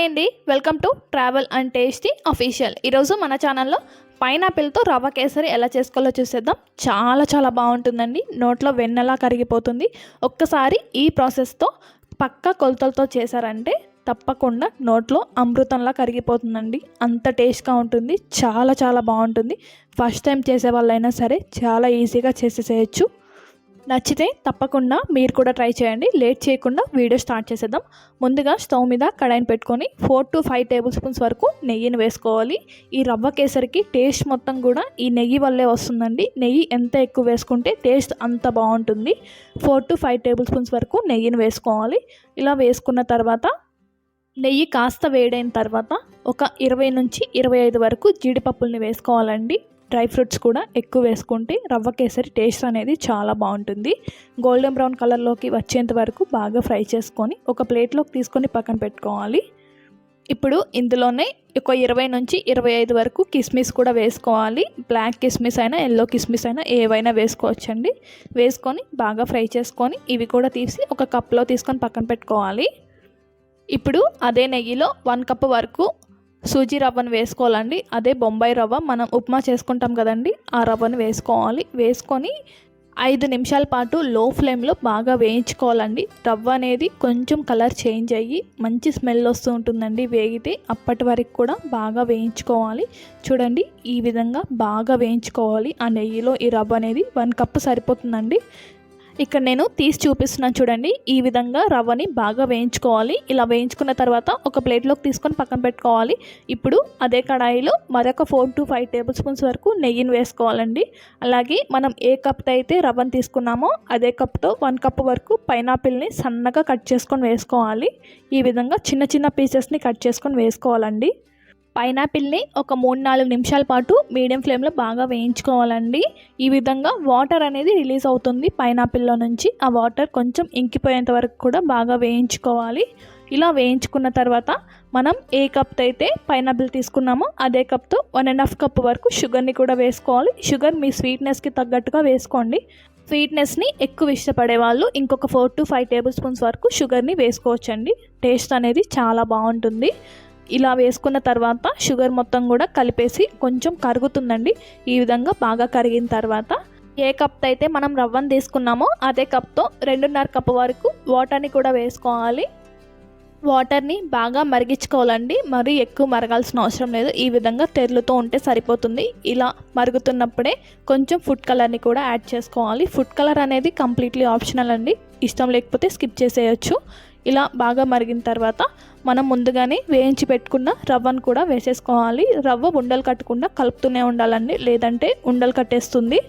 Hi అండి. Welcome to travel and tasty official. ఈరోజు మన ఛానల్లో పైనాపిల్తో రవ్వ కేసరి ఎలా చేసుకోవాలో చూసేద్దాం. చాలా చాలా బాగుంటుందండి. నోట్లో వెన్నెలా కరిగిపోతుంది. ఒక్కసారి ఈ ప్రాసెస్తో పక్క కొలతలతో చేశారంటే తప్పకుండా నోట్లో అమృతంలా కరిగిపోతుందండి. అంత టేస్ట్గా ఉంటుంది. చాలా చాలా బాగుంటుంది. ఫస్ట్ టైం చేసే వాళ్ళైనా సరే చాలా ఈజీగా చేసేసేయచ్చు. నచ్చితే తప్పకుండా మీరు కూడా ట్రై చేయండి. లేట్ చేయకుండా వీడియో స్టార్ట్ చేసేద్దాం. ముందుగా స్టవ్ మీద కడాయిని పెట్టుకొని four to five tablespoons వరకు నెయ్యిని వేసుకోవాలి. ఈ రవ్వ కేసరికి టేస్ట్ మొత్తం కూడా ఈ నెయ్యి వల్లే వస్తుందండి. నెయ్యి ఎంత ఎక్కువ వేసుకుంటే టేస్ట్ అంత బాగుంటుంది. Four to five tablespoons వరకు నెయ్యిని వేసుకోవాలి. ఇలా వేసుకున్న తర్వాత నెయ్యి కాస్త వేడైన తర్వాత ఒక ఇరవై నుంచి ఇరవై ఐదు వరకు జీడిపప్పుల్ని వేసుకోవాలండి. డ్రై ఫ్రూట్స్ కూడా ఎక్కువ వేసుకుంటే రవ్వ కేసరి టేస్ట్ అనేది చాలా బాగుంటుంది. గోల్డెన్ బ్రౌన్ కలర్లోకి వచ్చేంత వరకు బాగా ఫ్రై చేసుకొని ఒక ప్లేట్లోకి తీసుకొని పక్కన పెట్టుకోవాలి. ఇప్పుడు ఇందులోనే ఒక ఇరవై నుంచి ఇరవై ఐదు వరకు కిస్మిస్ కూడా వేసుకోవాలి. బ్లాక్ కిస్మిస్ అయినా ఎల్లో కిస్మిస్ అయినా ఏవైనా వేసుకోవచ్చండి. వేసుకొని బాగా ఫ్రై చేసుకొని ఇవి కూడా తీసి ఒక కప్లో తీసుకొని పక్కన పెట్టుకోవాలి. ఇప్పుడు అదే నెయ్యిలో వన్ కప్ వరకు సూజీ రవ్వను వేసుకోవాలండి. అదే బొంబాయి రవ్వ మనం ఉప్మా చేసుకుంటాం కదండి ఆ రవ్వను వేసుకోవాలి. వేసుకొని ఐదు నిమిషాల పాటు లో ఫ్లేమ్లో బాగా వేయించుకోవాలండి. రవ్వ అనేది కొంచెం కలర్ చేంజ్ అయ్యి మంచి స్మెల్ వస్తూ ఉంటుందండి వేగితే. అప్పటి వరకు కూడా బాగా వేయించుకోవాలి. చూడండి ఈ విధంగా బాగా వేయించుకోవాలి. ఆ నెయ్యిలో ఈ రవ్వ అనేది వన్ కప్ సరిపోతుందండి. ఇక్కడ నేను తీసి చూపిస్తున్నాను చూడండి. ఈ విధంగా రవ్వని బాగా వేయించుకోవాలి. ఇలా వేయించుకున్న తర్వాత ఒక ప్లేట్లోకి తీసుకొని పక్కన పెట్టుకోవాలి. ఇప్పుడు అదే కడాయిలో మరొక four to five tablespoons వరకు నెయ్యిని వేసుకోవాలండి. అలాగే మనం ఏ కప్తో అయితే రవ్వను తీసుకున్నామో అదే కప్తో వన్ కప్ వరకు పైనాపిల్ని సన్నగా కట్ చేసుకొని వేసుకోవాలి. ఈ విధంగా చిన్న చిన్న పీసెస్ని కట్ చేసుకొని వేసుకోవాలండి. పైనాపిల్ని ఒక మూడు నాలుగు నిమిషాల పాటు మీడియం ఫ్లేమ్లో బాగా వేయించుకోవాలండి. ఈ విధంగా వాటర్ అనేది రిలీజ్ అవుతుంది పైనాపిల్లో నుంచి. ఆ వాటర్ కొంచెం ఇంకిపోయేంత వరకు కూడా బాగా వేయించుకోవాలి. ఇలా వేయించుకున్న తర్వాత మనం ఏ కప్తో అయితే పైనాపిల్ తీసుకున్నామో అదే కప్తో వన్ అండ్ హాఫ్ కప్ వరకు షుగర్ని కూడా వేసుకోవాలి. షుగర్ మీ స్వీట్నెస్కి తగ్గట్టుగా వేసుకోండి. స్వీట్నెస్ని ఎక్కువ ఇష్టపడే వాళ్ళు ఇంకొక four to five tablespoons వరకు షుగర్ని వేసుకోవచ్చండి. టేస్ట్ అనేది చాలా బాగుంటుంది. ఇలా వేసుకున్న తర్వాత షుగర్ మొత్తం కూడా కలిపేసి కొంచెం కరుగుతుందండి. ఈ విధంగా బాగా కరిగిన తర్వాత ఏ కప్తో అయితే మనం రవ్వను తీసుకున్నామో అదే కప్తో రెండున్నర కప్ వరకు వాటర్ని కూడా వేసుకోవాలి. వాటర్ని బాగా మరిగించుకోవాలండి. మరీ ఎక్కువ మరగాల్సిన అవసరం లేదు. ఈ విధంగా తెరులుతూ ఉంటే సరిపోతుంది. ఇలా మరుగుతున్నప్పుడే కొంచెం ఫుడ్ కలర్ని కూడా యాడ్ చేసుకోవాలి. ఫుడ్ కలర్ అనేది కంప్లీట్లీ ఆప్షనల్ అండి. ఇష్టం లేకపోతే స్కిప్ చేసేయచ్చు. ఇలా బాగా మరిగిన తర్వాత మనం ముందుగానే వేయించి పెట్టుకున్న రవ్వను కూడా వేసేసుకోవాలి. రవ్వ ఉండలు కట్టకుండా కలుపుతూనే ఉండాలండి. లేదంటే ఉండలు కట్టేస్తుంది.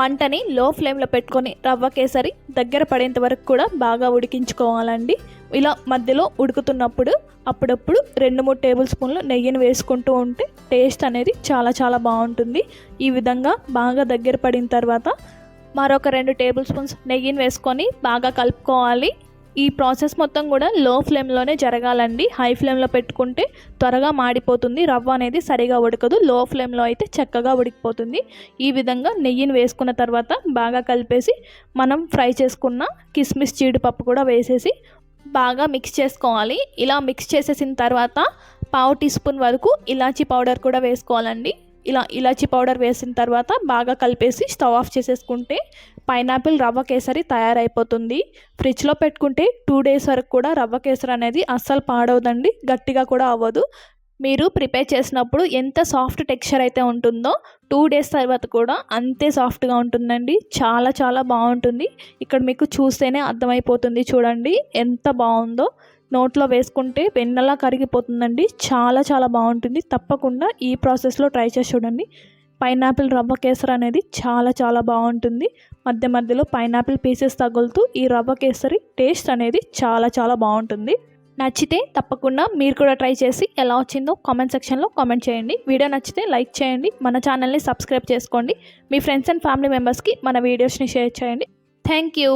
మంటని లో ఫ్లేమ్లో పెట్టుకొని రవ్వ కేసరి దగ్గర పడేంత వరకు కూడా బాగా ఉడికించుకోవాలండి. ఇలా మధ్యలో ఉడుకుతున్నప్పుడు అప్పుడప్పుడు రెండు మూడు టేబుల్ స్పూన్లు నెయ్యిని వేసుకుంటూ ఉంటే టేస్ట్ అనేది చాలా చాలా బాగుంటుంది. ఈ విధంగా బాగా దగ్గర పడిన తర్వాత మరొక రెండు టేబుల్ స్పూన్స్ నెయ్యిని వేసుకొని బాగా కలుపుకోవాలి. ఈ ప్రాసెస్ మొత్తం కూడా లో ఫ్లేమ్లోనే జరగాలండి. హై ఫ్లేమ్లో పెట్టుకుంటే త్వరగా మాడిపోతుంది. రవ్వ అనేది సరిగా ఉడకదు. లో ఫ్లేమ్లో అయితే చక్కగా ఉడికిపోతుంది. ఈ విధంగా నెయ్యిని వేసుకున్న తర్వాత బాగా కలిపేసి మనం ఫ్రై చేసుకున్న కిస్మిస్ జీడిపప్పు కూడా వేసేసి బాగా మిక్స్ చేసుకోవాలి. ఇలా మిక్స్ చేసేసిన తర్వాత పావు టీ స్పూన్ వరకు ఇలాచీ పౌడర్ కూడా వేసుకోవాలండి. ఇలా ఇలాచి పౌడర్ వేసిన తర్వాత బాగా కలిపేసి స్టవ్ ఆఫ్ చేసేసుకుంటే పైనాపిల్ రవ్వ కేసరి తయారైపోతుంది. ఫ్రిడ్జ్లో పెట్టుకుంటే టూ డేస్ వరకు కూడా రవ్వ కేసరి అనేది అస్సలు పాడవదండి గట్టిగా కూడా అవ్వదు. మీరు ప్రిపేర్ చేసినప్పుడు ఎంత సాఫ్ట్ టెక్స్చర్ అయితే ఉంటుందో టూ డేస్ తర్వాత కూడా అంతే సాఫ్ట్గా ఉంటుందండి. చాలా చాలా బాగుంటుంది. ఇక్కడ మీకు చూస్తేనే అర్థమైపోతుంది చూడండి ఎంత బాగుందో. నోట్లో వేసుకుంటే వెన్నలా కరిగిపోతుందండి. చాలా చాలా బాగుంటుంది. తప్పకుండా ఈ ప్రాసెస్లో ట్రై చేసి చూడండి. పైనాపిల్ రవ్వ కేసరి అనేది చాలా చాలా బాగుంటుంది. మధ్య మధ్యలో పైనాపిల్ పీసెస్ తగులుతూ ఈ రవ్వ కేసరి టేస్ట్ అనేది చాలా చాలా బాగుంటుంది. నచ్చితే తప్పకుండా మీరు కూడా ట్రై చేసి ఎలా వచ్చిందో కామెంట్ సెక్షన్లో కామెంట్ చేయండి. వీడియో నచ్చితే లైక్ చేయండి. మన ఛానల్ని సబ్స్క్రైబ్ చేసుకోండి. మీ ఫ్రెండ్స్ అండ్ ఫ్యామిలీ మెంబర్స్కి మన వీడియోస్ని షేర్ చేయండి. Thank you